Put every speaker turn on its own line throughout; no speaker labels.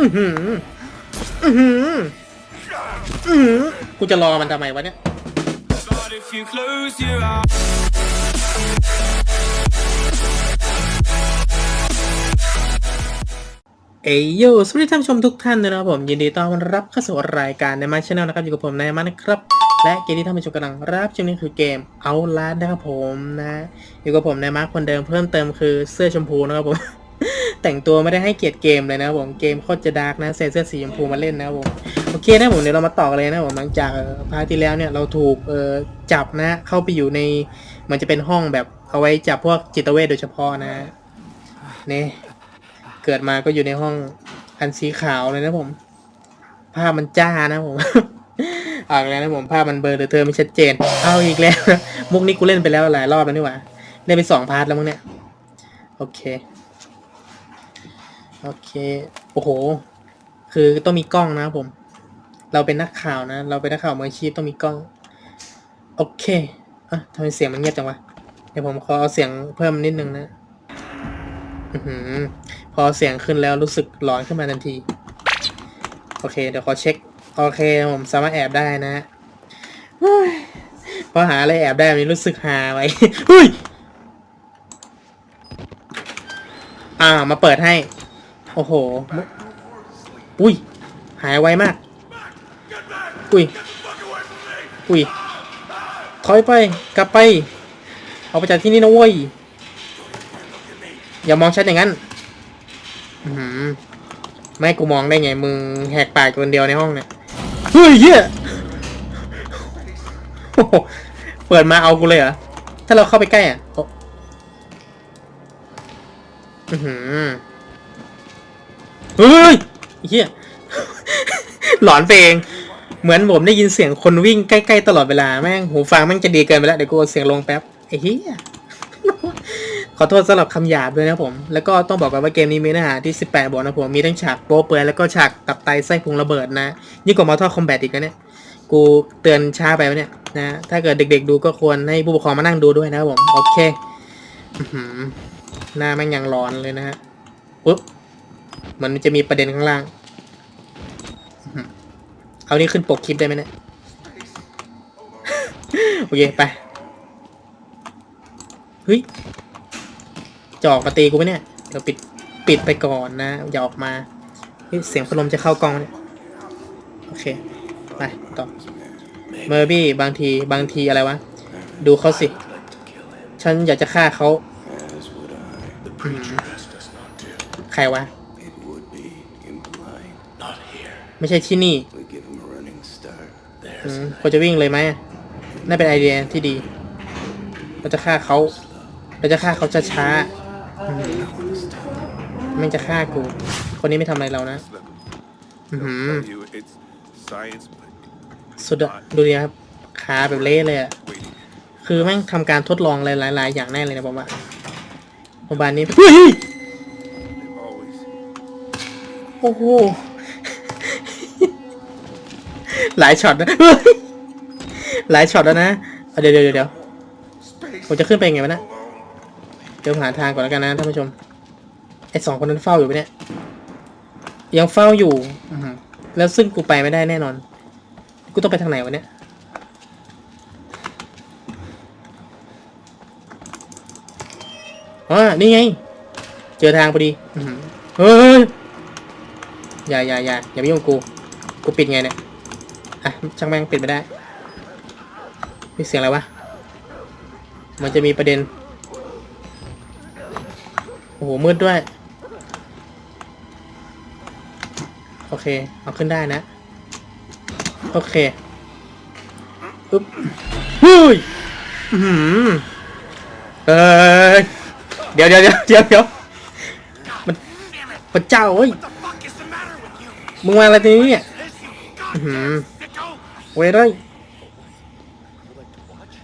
อือหืออือหืออือหือกูจะรอมันทำไมวะเนี่ย
But if you close your eyes.
เอยโยสวัสดีท่านผู้ชมทุกท่านด้วยนะครับผมยินดีต้อนรับเข้าสู่รายการในมาชแนลนะครับอยู่กับผมนายมานะครับ และเกมที่ท่านผู้ชมกำลังรับชมนี้คือเกมเอาลาดนะครับผมนะอยู่กับผมนายมาร์คคนเดิมเพิ่มเติมคือเสื้อชมพูนะครับผม แต่งตัวไม่ได้ให้เกียรติเกมเลยนะผมเกมโคตรจะดาร์กนะใส่เสื้อสีชมพูมาเล่นนะผมโอเคนะผมเดี๋ยวเรามาต่อกันเลยนะผมหลังจากพาร์ทที่แล้วเนี่ยเราถูกเอ่อจับนะเข้าไปอยู่ในมันจะเป็นห้องแบบเอาไว้จับพวกจิตเวชโดยเฉพาะนะนี่เกิดมาก็อยู่ในห้องอันสีขาวเลยนะผมภาพมันจ้านะผมอาอีกแล้วนะผมภาพมันเบลอเดอเธอไม่ชัดเจน เอาอีกแล้วมุกนี้กูเล่นไปแล้วหลายรอบแล้วนี่หว่าเล่นไปสองพาร์ทแล้วมั้งเนี่ยโอเค โอเค โอ้โห คือต้องมีกล้องนะครับผม เราเป็นนักข่าวนะ เราเป็นนักข่าวมืออาชีพต้องมีกล้อง โอเคอะทำไมเสียงมันเงียบจังวะ เดี๋ยวผมขอเอาเสียงเพิ่มนิดนึงนะ อือหือ พอเสียงขึ้นแล้วรู้สึกหลอนขึ้นมาทันที โอเค เดี๋ยวขอเช็ค โอเค ผมสามารถแอบได้นะฮ้ยพอหาอะไรแอบได้แบบนี้รู้สึกหาไว้เฮ้ยอ่า มาเปิดให้ โอ้โห อุ้ย หายไวมาก อุ้ย อุ้ย ถอยไป กลับไป เอาไปจากที่นี่นะเว้ย อย่ามองฉันอย่างนั้นอือหือไม่กูมองได้ไง มึงแหกปากคนเดียวในห้องเนี่ย เฮ้ยเหี้ยเปิดมาเอากูเลยเหรอ ถ้าเราเข้าไปใกล้อะอ้อือหือ เฮ้ยเหี้ยหลอนไปเองเหมือนผมได้ยินเสียงคนวิ่งใกล้ๆตลอดเวลาแม่งหูฟังแม่งจะดีเกินไปแล้วเดี๋ยวกูเอาเสียงลงแป๊บไอ้เหี้ยขอโทษสำหรับคำหยาบด้วยนะครับผม แล้วก็ต้องบอกกันว่าเกมนี้มีเนื้อหาที่ 18บทนะผม มีทั้งฉากโป๊เปลือยแล้วก็ฉากตับไตไส้พุงระเบิดนะ ยิ่งกว่ามาทอคอมแบทอีกนะเนี่ย กูเตือนช้าไปวะเนี่ยนะ ถ้าเกิดเด็กๆดูก็ควรให้ผู้ปกครองมานั่งดูด้วยนะครับผม โอเคอื้อหือหน้าแม่งยังร้อนเลยนะฮะปุ๊บ มันจะมีประเด็นข้างล่างอื้อหือเอานี่ขึ้นปกคลิปได้ไหมเนี่ย โอเค ไป เฮ้ยจะออกมาตีกูไหมเนี่ย เดี๋ยวปิด ปิดไปก่อนนะ อย่าออกมาเฮ้ยเสียงพัดลมจะเข้ากล้องเนี่ย โอเค ไป ต่อ เมอร์บี้บางที บางทีอะไรวะ ดูเขาสิ ฉันอยากจะฆ่าเขา
As would I. The
preacher
does not do.
ใครวะ ไม่ใช่ที่นี่
We give him a running start.
อื
There's
มควรจะวิ่งเลยไหมน่าเป็นไอเดียที่ดี เราจะฆ่าเขา เราจะฆ่าเขาช้าๆอืมแม่งจะฆ่ากู คนนี้ไม่ทำอะไรเรานะ
They'll
Mhm.
tell you it's science, but
สุดอะดูดิครับขาแบบเละเลยอะ
waiting.
คือแม่งทำการทดลองหลายๆ อย่างแน่เลยนะผมว่าโรงพยาบาลนี้เฮ้ย
They've always
โอ้โห หลายช็อตนะเฮ้ยหลายช็อตแล้วนะเอาเดี๋ยวเดี๋ยวเดี๋ยว
space
ผมจะขึ้นไปยังไงวะเนะ
alone.
เดี๋ยวหาทางก่อนแล้วกันนะท่านผู้ชมไอสองคนนั้นเฝ้าอยู่ปะเนี่ยยังเฝ้าอยู่อือหือแล้วซึ่งกูไปไม่ได้แน่นอน กูต้องไปทางไหนวะเนี่ยอ๋อนี่ไง เจอทางพอดีอือหือเฮ้ยอย่าอย่าอย่าอย่ามายุ่งกู กูปิดไงเนี่ย อะช่างแม่งปิดไม่ได้ มีเสียงอะไรวะ มันจะมีประเด็น โอ้โห มืดด้วย โอเค เอาขึ้นได้นะ โอเคอึ๊บเฮ้ยอื้ออเอเดี๋ยวเดี๋ยวเดี๋ยวเดี๋ยวเดี๋ยวมันพระเจ้าเฮ้ยมึงมาอะไรตรงนี้เนี่ยอื้อหือ
go.
เว้ยเลย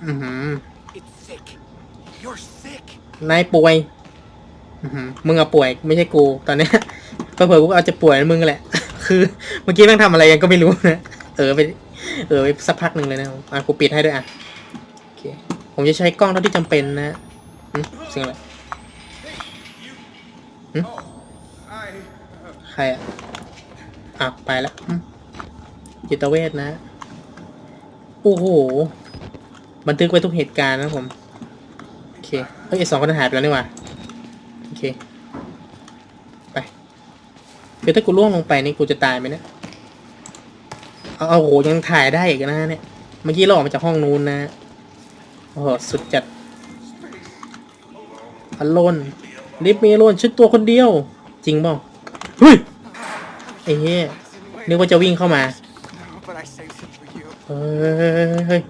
อือหือ
It's sick. You're sick.
นายป่วยอื้อหือมึงอะป่วยไม่ใช่กูตอนเนี้ยเผื่อๆกูก็อาจจะป่วยนะมึงแหละ คือเมื่อกี้แม่งทำอะไรยังก็ไม่รู้นะเออไปเออไปสักพักหนึ่งเลยนะอะกูปิดให้ด้วยอะโอเคผมจะใช้กล้องเท่าที่จำเป็นนะหึเสียงอะไรหึ
I
ใครอะอะไปแล้วอืมจิตเวชนะ โอ้โห บันทึกไว้ทุกเหตุการณ์นะผม โอเค เฮ้ยสองคนหายไปแล้วนี่ว่าโอเค ไปคือถ้ากูล่วงลงไปนี่กูจะตายไหมเนี่ย เอาเอาโหยังถ่ายได้อีกนะเนี่ย เมื่อกี้เราออกมาจากห้องนู้นนะโอ้โหสุดจัดอโลนลิฟต์มีอโลนชุดตัวคนเดียว จริงเปล่าเฮ้ยไอ้เหี้ยนึกว่าจะวิ่งเข้ามา เฮ้ย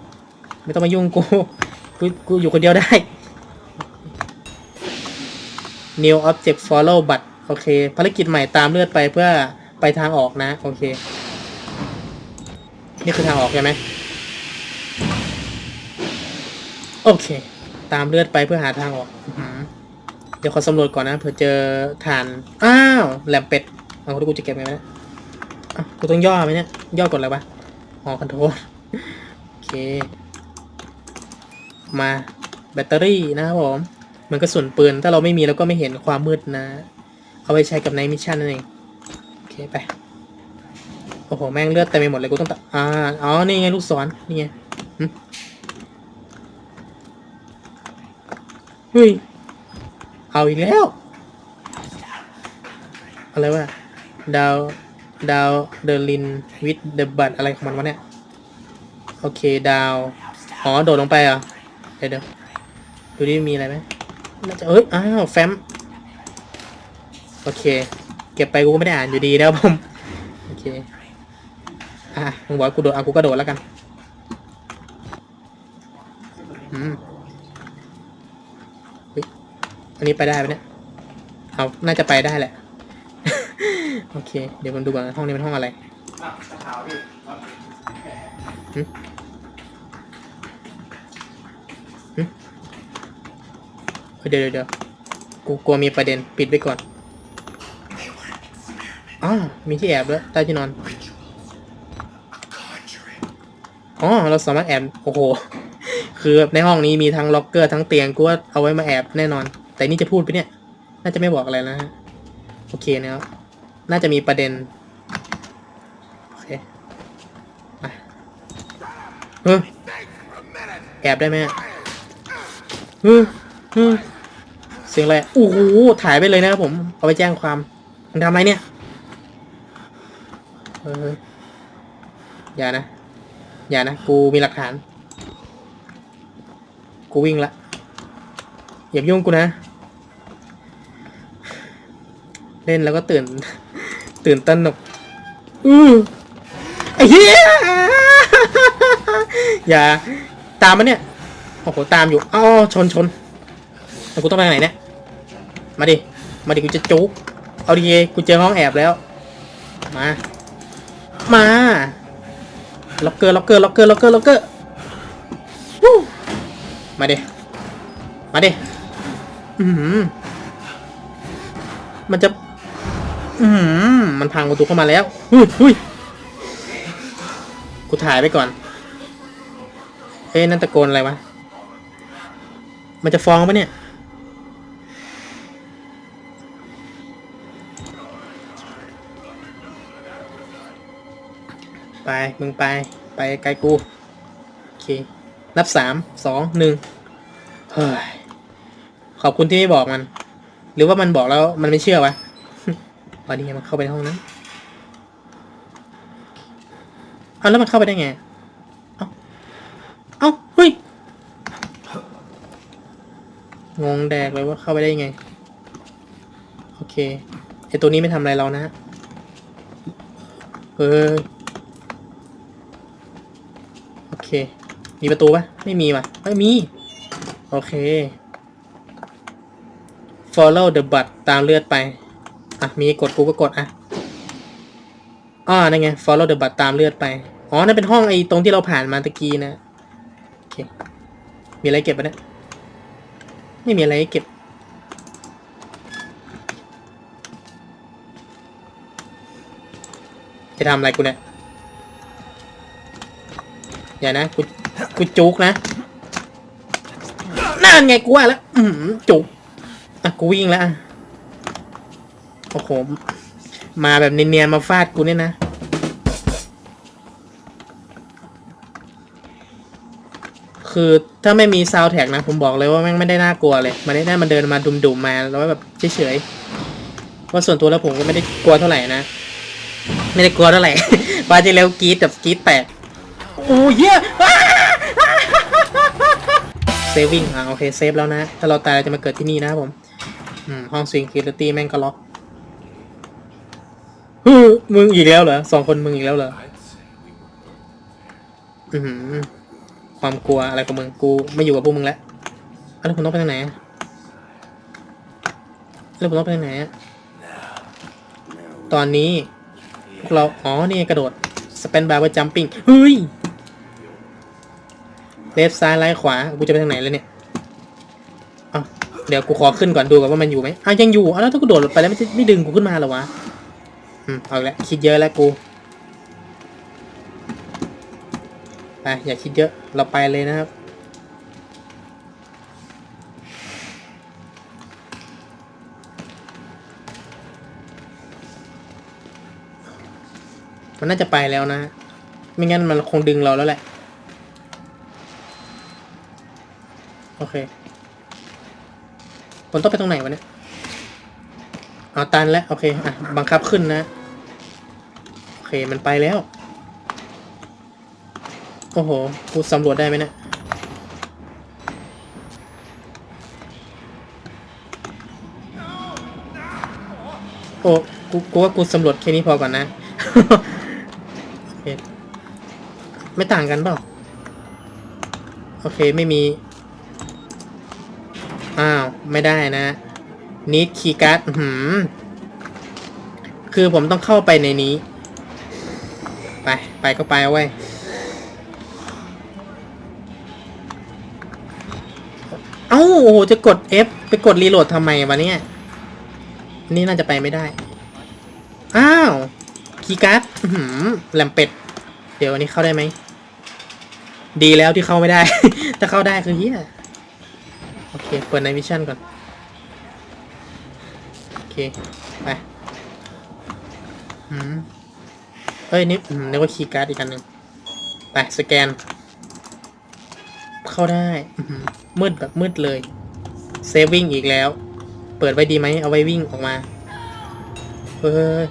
ไม่ต้องมายุ่งกูกูกูอยู่คนเดียวได้ New Object Follow บัตรโอเค ภารกิจใหม่ตามเลือดไปเพื่อไปทางออกนะ โอเค นี่คือทางออกใช่ไหมโอเค ตามเลือดไปเพื่อหาทางออก เดี๋ยวขอสำรวจก่อนนะเผื่อเจอฐาน อ้าว แหลมเป็ด เอาที่กูจะเก็บไงวะเนี่ยอะกูต้องย่อไหมเนี่ย ย่อกดอะไรวะ อ๋อคอนโทรลโอเค มาแบตเตอรี่นะครับผมมันก็ส่วนปืน ถ้าเราไม่มีเราก็ไม่เห็นความมืดนะ เอาไปใช้กับในมิชชั่นนั่นเอง โอเคไป โอ้โห แม่งเลือดเต็มไปหมดเลยกูต้องตัดอ่าอ๋อ นี่ไงลูกศร นี่ไงหึเฮ้ย เอาอีกแล้ว อะไรวะ ดาว ดาวเดลินวิดเดบัตอะไรของมันวะเนี่ย โอเคดาว อ๋อ โดดลงไปเหรอะเดี๋ยวเดี๋ยวดูดิมีอะไรไหมน่าจะเอ้ย อ้าว แฟ้ม โอเค เก็บไปกูก็ไม่ได้อ่านอยู่ดีนะครับผม โอเค อะมึงบอกกูโดด อะกูก็โดดแล้วกัน อืมอันนี้ไปได้ไหมเนี่ย เอา น่าจะไปได้แหละ โอเค เดี๋ยวมันดูก่อนห้องนี้เป็นห้องอะไรหึหึเฮ้ยเดี๋ยวเดี๋ยวเดี๋ยวกูกลัวมีประเด็นปิดไว้ก่อนอ๋อมีที่แอบด้วยใต้ที่นอนอ๋อเราสามารถแอบโอ้โห คือในห้องนี้มีทั้งล็อกเกอร์ทั้งเตียงกูว่าเอาไว้มาแอบแน่นอน แต่นี่จะพูดไปเนี่ย น่าจะไม่บอกอะไรนะฮะ โอเคนะครับ น่าจะมีประเด็นโอเคมาเออแอบได้ไหมเออเออเสียงอะไรโอ้โหถ่ายไปเลยนะครับผม เอาไปแจ้งความมึงทำอะไรเนี่ยเอออย่านะ อย่านะ กูมีหลักฐาน กูวิ่งละอย่ายุ่งกูนะ เล่นแล้วก็ตื่น ตื่นตระหนกอือไอ้เหี้ยอย่า ตามมันเนี่ยโอ้โหตามอยู่อ้อชนชนแล้วกูต้องไปทางไหนเนี่ยมาดิมาดิกูจะจุกเอาดิกูเจอห้องแอบแล้ว มา มาล็อกเกอร์ล็อกเกอร์ล็อกเกอร์ล็อกเกอร์ล็อกเกอร์วู้มาดิมาดิอือหือมันจะ อืมมันพังประตูเข้ามาแล้วหุยหุยกูถ่ายไปก่อนเอ้ยนั่นตะโกนอะไรวะ มันจะฟ้องปะเนี่ย ไป มึงไป ไปไกลกู โอเค นับสาม สอง หนึ่ง เฮ้ย ขอบคุณที่ไม่บอกมัน หรือว่ามันบอกแล้วมันไม่เชื่อวะ พอดีมันเข้าไปในห้องนั้นเอาแล้วมันเข้าไปได้ไง เอาเอาเฮ้ย งงแดกเลยว่าเข้าไปได้ยังไง โอเค ไอตัวนี้ไม่ทำอะไรเรานะเออโอเค มีประตูปะไม่มีว่ะไม่มี โอเค follow the but ตามเลือดไป อะมีกดกูก็กดอะอ่านั่นไง follow the but ตามเลือดไป อ๋อ นั่นเป็นห้องไอ้ตรงที่เราผ่านมาตะกี้นะ โอเค มีอะไรเก็บปะเนี่ย ไม่มีอะไรเก็บ จะทำอะไรกูเนี่ย อย่านะ กู กูจุกนะ นั่นไงกูว่าแล้ว อืมจุกอะกูวิ่งแล้ว โอ้โห มาแบบเนียนๆมาฟาดกูเนี่ยนะ คือถ้าไม่มีซาวแท็กนะ ผมบอกเลยว่าแม่งไม่ได้น่ากลัวเลยมันได้น่ามันเดินมาดุมๆมาแล้วแบบเฉยๆว่าส่วนตัวแล้วผมก็ไม่ได้กลัวเท่าไหร่นะ ไม่ได้กลัวเท่าไหร่ปาที่แล้วกรีดแบบกรีดแตกโอ้ยเซฟิงอะโอเคเซฟแล้วนะ ถ้าเราตายเราจะมาเกิดที่นี่นะครับผม อืม ห้องสวิงคิลตี้แม่งก็ล็อก ฮึมึงอีกแล้วเหรอสองคนมึงอีกแล้วเหรออือหือความกลัวอะไรของมึงกูไม่อยู่กับพวกมึงแล้วแล้วผมต้องไปทางไหนแล้วผมต้องไปทางไหนตอนนี้พวกเราอ๋อนี่กระโดดสเปนบาร์ไว้จัมปิ้งเฮ้ยเลฟซ้ายไล่ขวากูจะไปทางไหนแล้วเนี่ยเอเดี๋ยวกูขอขึ้นก่อนดูก่อนว่ามันอยู่ไหมอ้าวยังอยู่อ้าวแล้วถ้ากูโดดลงไปแล้วไม่ไม่ดึงกูขึ้นมาหรอวะ อืมเอาล้วคิดเยอะแล้วกู ไป อย่าคิดเยอะ เราไปเลยนะครับ มันน่าจะไปแล้วนะ ไม่งั้นมันคงดึงเราแล้วแหละ โอเคผมต้องไปตรงไหนวะเนี่ย เอาตันแล้วโอเคอะบังคับขึ้นนะ โอเคมันไปแล้ว โอ้โหกูสำรวจได้ไหมเนี่ยโอ้กูกูว่ากูสำรวจแค่นี้พอก่อนนะโอเคไม่ต่างกันเปล่า โอเคไม่มี อ้าว ไม่ได้นะ นิดคีย์การ์ดหืมคือผมต้องเข้าไปในนี้ ไป ไปก็ไปเอาไว้ยเอ้าโอ้โหจะกด F ไปกดรีโหลดทำไมวะเนี่ย นี่น่าจะไปไม่ได้ อ้าว คีย์การ์ดหือแหลมเป็ด เดี๋ยวอันนี้เข้าได้ไหม ดีแล้วที่เข้าไม่ได้ ถ้าเข้าได้คือเฮียโอเค เปิดในวิชั่นก่อน เคไปอืมเฮ้ยนี่นึกว่าคีย์การ์ดอีกอันหนึ่งไปสแกน เข้าได้มืดแบบมืดเลยเซฟวิ่งอีกแล้ว เปิดไว้ดีไหมเอาไว้วิ่งออกมาเฮ้ย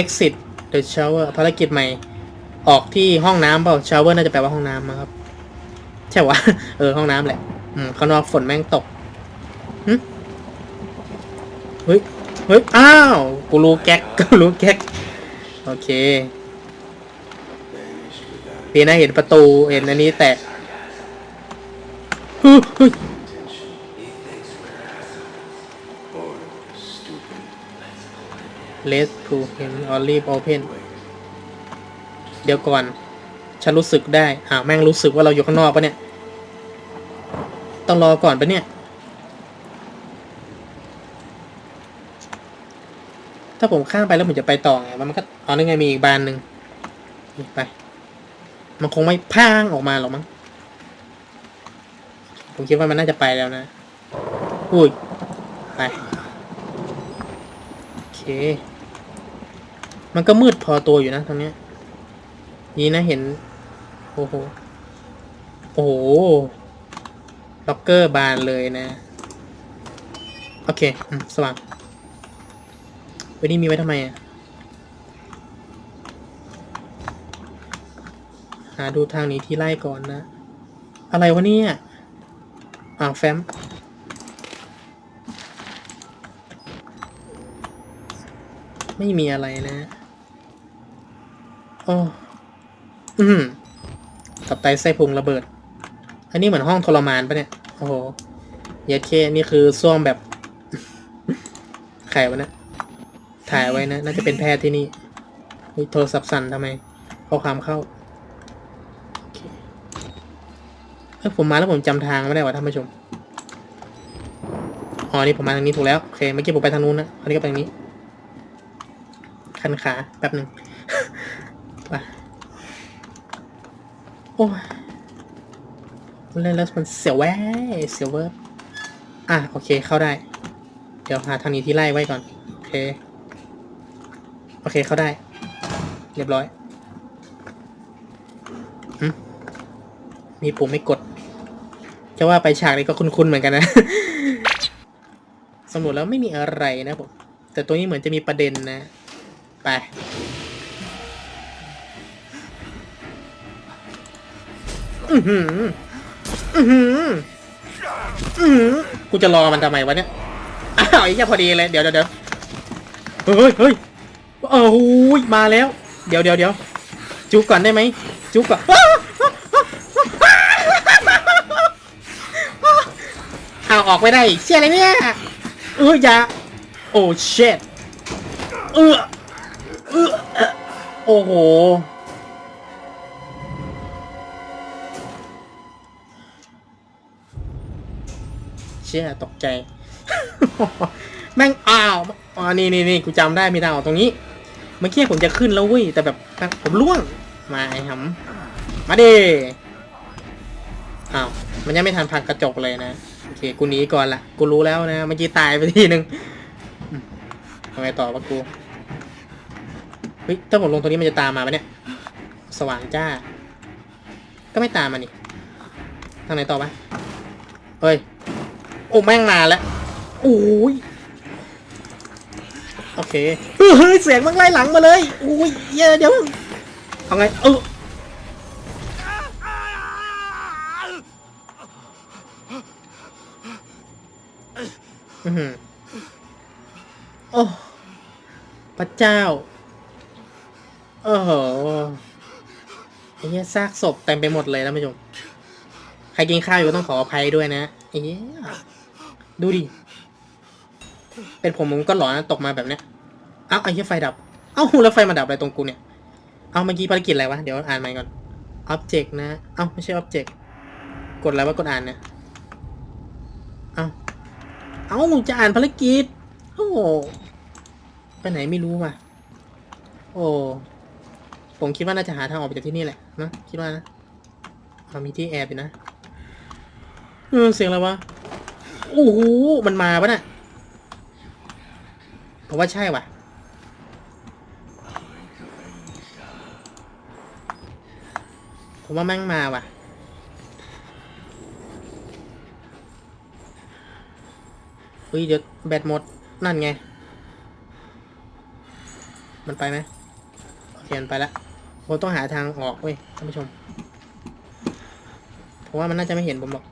exit the shower ภารกิจใหม่ ออกที่ห้องน้ำเปล่า shower น่าจะแปลว่าห้องน้ำมั้งครับ ใช่วะเออห้องน้ำแหละ อืมข้างนอกฝนแม่งตกหึเฮ้ย เฮ้ย อ้าว กูรู้แก๊ก กูรู้แก๊ก โอเคปีหน้าเห็นประตู เห็นอันนี้แตกเฮ้ยเฮ้ย
Or stupid.
Let's to him or leave open เดี๋ยวก่อน ฉันรู้สึกได้ อ้าว แม่งรู้สึกว่าเราอยู่ข้างนอกปะเนี่ย ต้องรอก่อนปะเนี่ย ถ้าผมข้ามไปแล้วผมจะไปต่อไงมันก็อ๋อนึกไงมีอีกบานหนึ่งไป มันคงไม่พางออกมาหรอกมั้งผมคิดว่ามันน่าจะไปแล้วนะอุ้ยไปโอเค มันก็มืดพอตัวอยู่นะตรงนี้นี่นะเห็นโอ้โหโอ้โหล็อกเกอร์บานเลยนะ โอเคอสว่าง ไว้นี่มีไว้ทำไมอะหาดูทางนี้ที่ไล่ก่อนนะ อะไรวะเนี่ยอ้าวแฟ้มไม่มีอะไรนะโอ้อืมตับไตไส้พุงระเบิด อันนี้เหมือนห้องทรมานปะเนี่ย โอ้โหเยดเคนี่คือซ่วมแบบ ไขวะเนะ ถ่ายไว้นะ น่าจะเป็นแพทย์ที่นี่เฮ้ยโทรศัพท์สั่นทำไมข้อความเข้าโอเคเอ้ยผมมาแล้วผมจำทางไม่ได้ว่ะท่านผู้ชมอ๋อนี่ผมมาทางนี้ถูกแล้วโอเคเมื่อกี้ผมไปทางนู้นนะอันนี้ก็ไปทางนี้ คันขาแป๊บหนึ่งไปโอ้เล่นแล้วมันเสียวแว่เสียวเวิร์อะโอเคเข้าได้ เดี๋ยวหาทางนี้ที่ไล่ไว้ก่อน โอเค โอเคเข้าได้ เรียบร้อยมีปุ่มไม่กด จะว่าไปฉากนี้ก็คุ้นๆเหมือนกันนะสำรวจแล้วไม่มีอะไรนะผม แต่ตัวนี้เหมือนจะมีประเด็นนะ ไป อือหือ อือหือ อือหือ กูจะรอมันทำไมวะเนี่ย อ้าวอ้เหี้ยพอดีเลย เดี๋ยวเดี๋ยวเดี๋ยเฮ้ย เฮ้ยโอ้ยมาแล้ว เดี๋ยวเดี๋ยวเดี๋ยวจุกก่อนได้ไหมจุกก่อนเอาออกไม่ได้เชี่ยอะไรเนี่ยเอออย่าโอ้เช็ดเออเออโอ้โหเชี่ยตกใจแม่งอ้าวอ๋อนี่นี่นี่กูจำได้มีทางออกตรงนี้ เมื่อกี้ผมจะขึ้นแล้วเว้ย แต่แบบผมล่วง มาไอ้หำมาดิอ้าว มันยังไม่ทันพังกระจกเลยนะ โอเค กูหนีก่อนละกูรู้แล้วนะ เมื่อกี้ตายไปทีนึงทำไงต่อวะกู เฮ้ย ถ้าผมลงตรงนี้มันจะตามมาไหมเนี่ย สว่างจ้า ก็ไม่ตามมานี่ทางไหนต่อปะเฮ้ย โอ้แม่งมาแล้วโอ้ย โอเคเฮ้ยเสียงมันไล่หลังมาเลยโอ้ยเดี๋ยวเดี๋ยวเอาไงเอออือหือโอ้พระเจ้า โอ้โหไอ้เหี้ยซากศพเต็มไปหมดเลยนะผู้ชมใครกินข้าวอยู่ก็ต้องขออภัยด้วยนะไอ้เหี้ยดูดิ เป็นผมผมก็หลอนนะตกมาแบบเนี้ย เอ้าไอ้เหี้ยไฟดับ เอ้าแล้วไฟมาดับอะไรตรงกูเนี่ย เอ้าเมื่อกี้ภารกิจอะไรวะ เดี๋ยวอ่านใหม่ก่อน object นะ เอ้าไม่ใช่ object กดอะไรวะกดอ่านเนี่ย เอ้า เอ้าจะอ่านภารกิจ โอ้โหไปไหนไม่รู้ว่ะ โอ้ผมคิดว่าน่าจะหาทางออกไปจากที่นี่แหละนะคิดว่านะเรามีที่แอบอยู่นะเออเสียงอะไรวะโอ้โหมันมาปะน่ะผมว่าใช่ว่ะ ผมว่าแม่งมาว่ะเฮ้ยเดี๋ยวแบตหมด นั่นไง มันไปไหมโอเคมันไปแล้วผมต้องหาทางออกเว้ยท่านผู้ชมเพราะว่ามันน่าจะไม่เห็นผมหรอก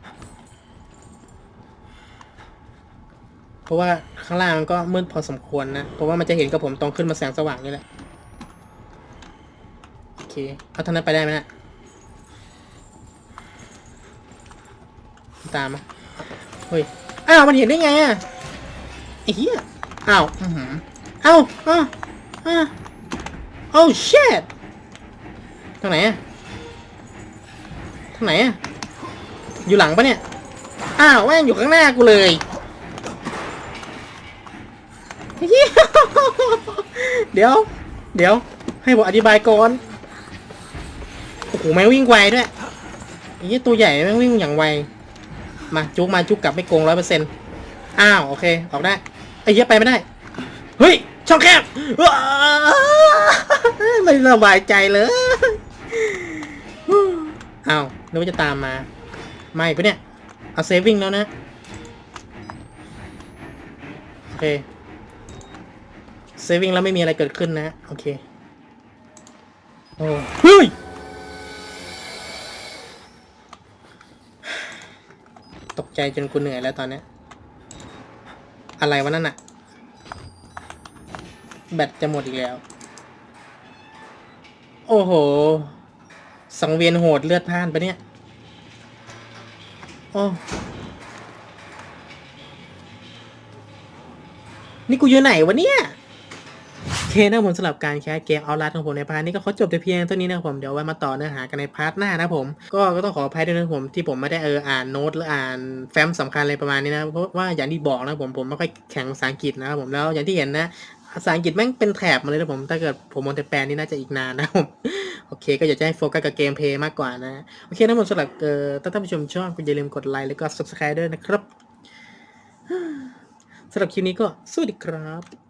เพราะว่าข้างล่างมันก็มืดพอสมควรนะ เพราะว่ามันจะเห็นกับผมตรงขึ้นมาแสงสว่างนี่แหละ โอเค เอาทางนั้นไปได้ไหมนะ ตามมาเฮ้ย อ้าว มันเห็นได้ไงอะไอ้เหี้ย อ้าวอือหืออ้าวอ้าวอ้าวโอ้ shit ทางไหนอะทางไหนอะ อยู่หลังปะเนี่ย อ้าวแม่งอยู่ข้างหน้ากูเลยเหี้ยเดี๋ยว เดี๋ยว ให้ผมอธิบายก่อน โอ้โหแม่งวิ่งไวด้วยไอ้เหี้ยตัวใหญ่แม่งวิ่งอย่างไว มาจุกมาจุกกลับไม่โกงร้อยเปอร์เซ็นต์อ้าวโอเคออกได้ไอ้เหี้ยไปไม่ได้ เฮ้ยช่องแคบไม่สบายใจเลยอ้าวนึกว่าจะตามมา ไม่ปะเนี่ย เอาเซฟวิ่งแล้วนะ โอเคเซฟวิ่งแล้วไม่มีอะไรเกิดขึ้นนะ โอเค โอ้เฮ้ย ตกใจจนกูเหนื่อยแล้วตอนนี้ อะไรวะนั่นอะแบตจะหมดอีกแล้ว โอ้โห สังเวียนโหดเลือดพ่านปะเนี่ย โอ้ นี่กูอยู่ไหนวะเนี่ย นะครับผมสำหรับการแคสเกมเอาลัดของผมในพาร์ทนี้ก็ขอจบแต่เพียงเท่านี้นะครับผมเดี๋ยวไว้มาต่อเนื้อหากันในพาร์ทหน้านะผมก็ก็ต้องขออภัยด้วยนะผมที่ผมไม่ได้เอออ่านโน้ตหรืออ่านแฟ้มสำคัญอะไรประมาณนี้นะเพราะว่าอย่างที่บอกนะผมผมไม่ค่อยแข็งภาษาอังกฤษนะครับผมแล้วอย่างที่เห็นนะภาษาอังกฤษแม่งเป็นแถบมาเลยนะผมถ้าเกิดผมมองแต่แปลนี่น่าจะอีกนานนะผมโอเค ก็อยากจะให้โฟกัสกับเกมเพลย์มากกว่านะโอเคนะผมสำหรับเอ่อถ้าท่านผู้ชมชอบก็อย่าลืมกดไลค์แล้วก็ subscribe ด้วยนะครับสำหรับคลิปนี้ก็สวัสดีครับ